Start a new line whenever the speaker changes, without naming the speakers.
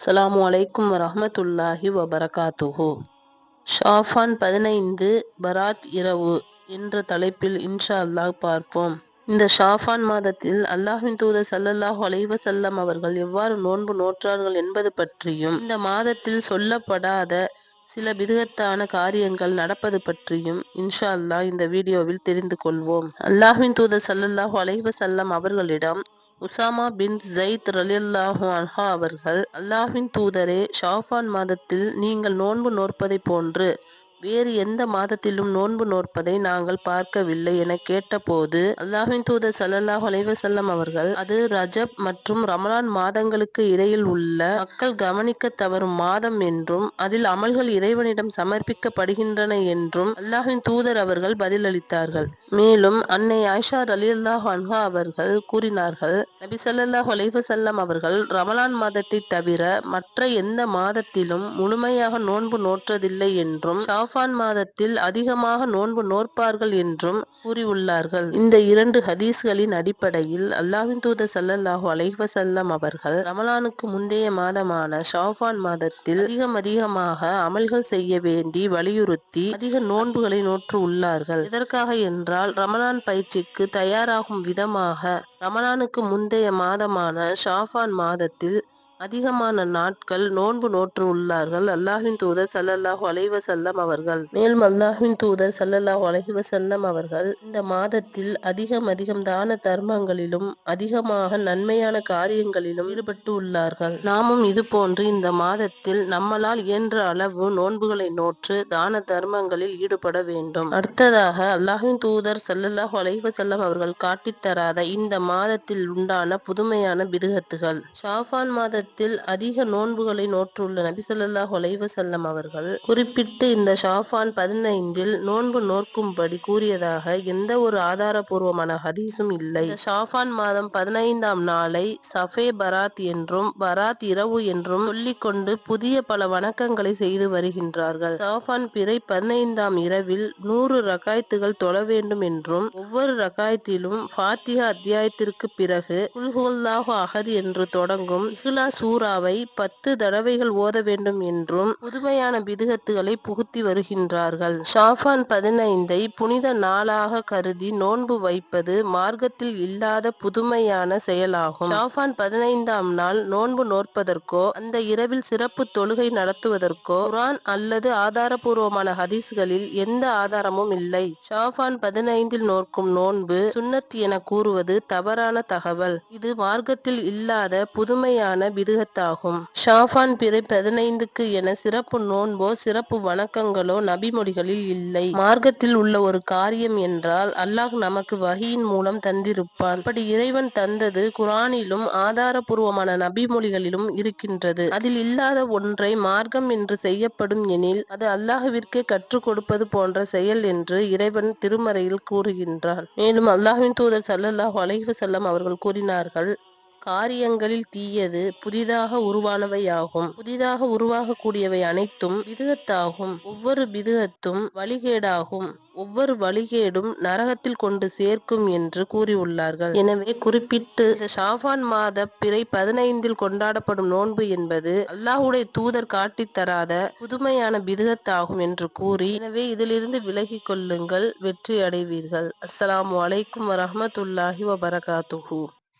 அஸ்லாம் அலைக்கும் வரமத்துல்லாஹி வபரகாத்துஹு. ஷாஃபான் பதினைந்து பராத் இரவு என்ற தலைப்பில் இன்ஷா அல்லாஹ் பார்ப்போம். இந்த ஷாஃபான் மாதத்தில் அல்லாஹ்வின் தூதர் சல்லல்லாஹ் அலைவசல்லம் அவர்கள் எவ்வாறு நோன்பு நோற்றார்கள் என்பது பற்றியும் இந்த மாதத்தில் சொல்லப்படாத சில பிதுகத்தான காரியங்கள் நடப்பது பற்றியும் இன்ஷா அல்லாஹ் இந்த வீடியோவில் தெரிந்து கொள்வோம். அல்லாஹின் தூதர் சல்லல்லாஹு அலைஹி வஸல்லம் அவர்களிடம் உசாமா பின் ஜெயித் ரலியல்லாஹு அன்ஹா அவர்கள் அல்லாஹின் தூதரே ஷாஃபான் மாதத்தில் நீங்கள் நோன்பு நோற்பதை போன்று வேறு எந்த மாதத்திலும் நோன்பு நோற்பதை நாங்கள் பார்க்கவில்லை என கேட்டபோது அல்லாஹின் தூதர் ஸல்லல்லாஹு அலைஹி அவர்கள் அது ரஜப் மற்றும் ரமலான் மாதங்களுக்கு இடையில் உள்ள மக்கள் கவனிக்க தவறும் மாதம் என்றும் அதில் அமல்கள் இறைவனிடம் சமர்ப்பிக்கப்படுகின்றன என்றும் அல்லாஹின் தூதர் அவர்கள் பதிலளித்தார்கள். மேலும் அன்னை ஆயிஷா ரலியல்லாஹு அன்ஹா அவர்கள் கூறினார்கள் நபி ஸல்லல்லாஹு அலைஹி அவர்கள் ரமலான் மாதத்தை தவிர மற்ற எந்த மாதத்திலும் முழுமையாக நோன்பு நோற்றதில்லை என்றும் ஷாஃபான் மாதத்தில் அதிகமாக நோன்பு நோற்பார்கள் என்றும் கூறியுள்ளார்கள். இந்த இரண்டு ஹதீஸ்களின் அடிப்படையில் அல்லாவின் தூத ஸல்லல்லாஹு அலைஹி அவர்கள் ரமலானுக்கு முந்தைய மாதமான ஷாஃபான் மாதத்தில் அதிகம் அதிகமாக அமல்கள் செய்ய வேண்டி வலியுறுத்தி அதிக நோன்புகளை நோற்று உள்ளார்கள். இதற்காக என்றால் ரமலான் பயிற்சிக்கு தயாராகும் விதமாக ரமலானுக்கு முந்தைய மாதமான ஷாஃபான் மாதத்தில் அதிகமான நாட்கள் நோன்பு நோற்று உள்ளார்கள். அல்லாஹின் தூதர் ஸல்லல்லாஹு அலைஹி செல்லம் அவர்கள் மேலும் அல்லாஹின் தூதர் ஸல்லல்லாஹு அலைஹி செல்லம் அவர்கள் இந்த மாதத்தில் அதிகம் அதிகம் தான தர்மங்களிலும் அதிகமாக நன்மையான காரியங்களிலும் ஈடுபட்டு உள்ளார்கள். நாமும் இது போன்று இந்த மாதத்தில் நம்மளால் இயன்ற அளவு நோன்புகளை நோற்று தான தர்மங்களில் ஈடுபட வேண்டும். அடுத்ததாக அல்லாஹின் தூதர் ஸல்லல்லாஹு அலைஹி செல்லம் அவர்கள் காட்டித் தராத இந்த மாதத்தில் உண்டான புதுமையான பிதுகத்துகள். ஷாஃபான் மாதத்தில் மாதத்தில் அதிக நோன்புகளை நோற்றுள்ள நபிசல்லா ஸல்லல்லாஹு செல்லம் அவர்கள் குறிப்பிட்டு இந்த ஷாஃபான் பதினைந்தில் நோன்பு நோக்கும்படி கூறியதாக எந்த ஒரு ஆதாரபூர்வமான ஹதீஸும் இல்லை. ஷாஃபான் மாதம் பதினைந்தாம் நாளை சஃபே பராத் என்றும் பராத் இரவு என்றும் சொல்லிக்கொண்டு புதிய பல வணக்கங்களை செய்து வருகின்றார்கள். ஷாஃபான் பிறை பதினைந்தாம் இரவில் நூறு ரகாய்த்துகள் தொழ வேண்டும் என்றும் ஒவ்வொரு ரகாயத்திலும் ஃபாத்திகா அத்தியாயத்திற்கு பிறகு குல்ஹுல்லாஹு அகதி என்று தொடங்கும் இஹ்லாஸ் சூறாவை பத்து தடவைகள் ஓத வேண்டும் என்றும் புதுமையான பிதுகத்துகளை புகுத்தி வருகின்றார்கள். ஷாஃபான் பதினைந்தை புனித நாளாக கருதி நோன்பு வைப்பது மார்க்கத்தில் இல்லாத புதுமையான செயலாகும். ஷாஃபான் பதினைந்தாம் நாள் நோன்பு நோற்பதற்கோ அந்த இரவில் சிறப்பு தொழுகை நடத்துவதற்கோ குரான் அல்லது ஆதாரபூர்வமான ஹதீஸ்களில் எந்த ஆதாரமும் இல்லை. ஷாஃபான் பதினைந்தில் நோக்கும் நோன்பு சுன்னத் என கூறுவது தவறான தகவல். இது மார்க்கத்தில் இல்லாத புதுமையான பிதுகத்தாகும் ஷாஃபான் பிறை பதினைந்துக்கு என சிறப்பு நோன்போ சிறப்பு வணக்கங்களோ நபிமொழிகளில் இல்லை. மார்க்கத்தில் உள்ள ஒரு காரியம் என்றால் அல்லாஹ் நமக்கு வகியின் மூலம் தந்திருப்பான். அப்படி இறைவன் தந்தது குரானிலும் ஆதாரபூர்வமான நபிமொழிகளிலும் இருக்கின்றது. அதில் இல்லாத ஒன்றை மார்க்கம் என்று செய்யப்படும் எனில் அது அல்லாஹுவிற்கே கற்றுக் கொடுப்பது போன்ற செயல் என்று இறைவன் திருமறையில் கூறுகின்றார் மேலும் அல்லாஹின் தூதர் சல்லல்லாஹ் அலைஹு செல்லம் அவர்கள் கூறினார்கள் காரியங்களில் தீயது புதிதாக உருவானவையாகும். புதிதாக உருவாகக்கூடியவை அனைத்தும் விதுகத்தாகும் ஒவ்வொரு விதுகத்தும் வழிகேடாகும். ஒவ்வொரு வழிகேடும் நரகத்தில் கொண்டு சேர்க்கும் என்று கூறியுள்ளார்கள். எனவே குறிப்பிட்டு ஷாஃபான் மாத பிறை பதினைந்தில் கொண்டாடப்படும் நோன்பு என்பது அல்லாஹுடைய தூதர் காட்டி தராத புதுமையான பிதுகத்தாகும் என்று கூறி எனவே இதிலிருந்து விலகி கொள்ளுங்கள் வெற்றி அடைவீர்கள். அஸ்ஸலாமு அலைக்கும் வரமத்துல்லாஹி வபரகாத்துஹு.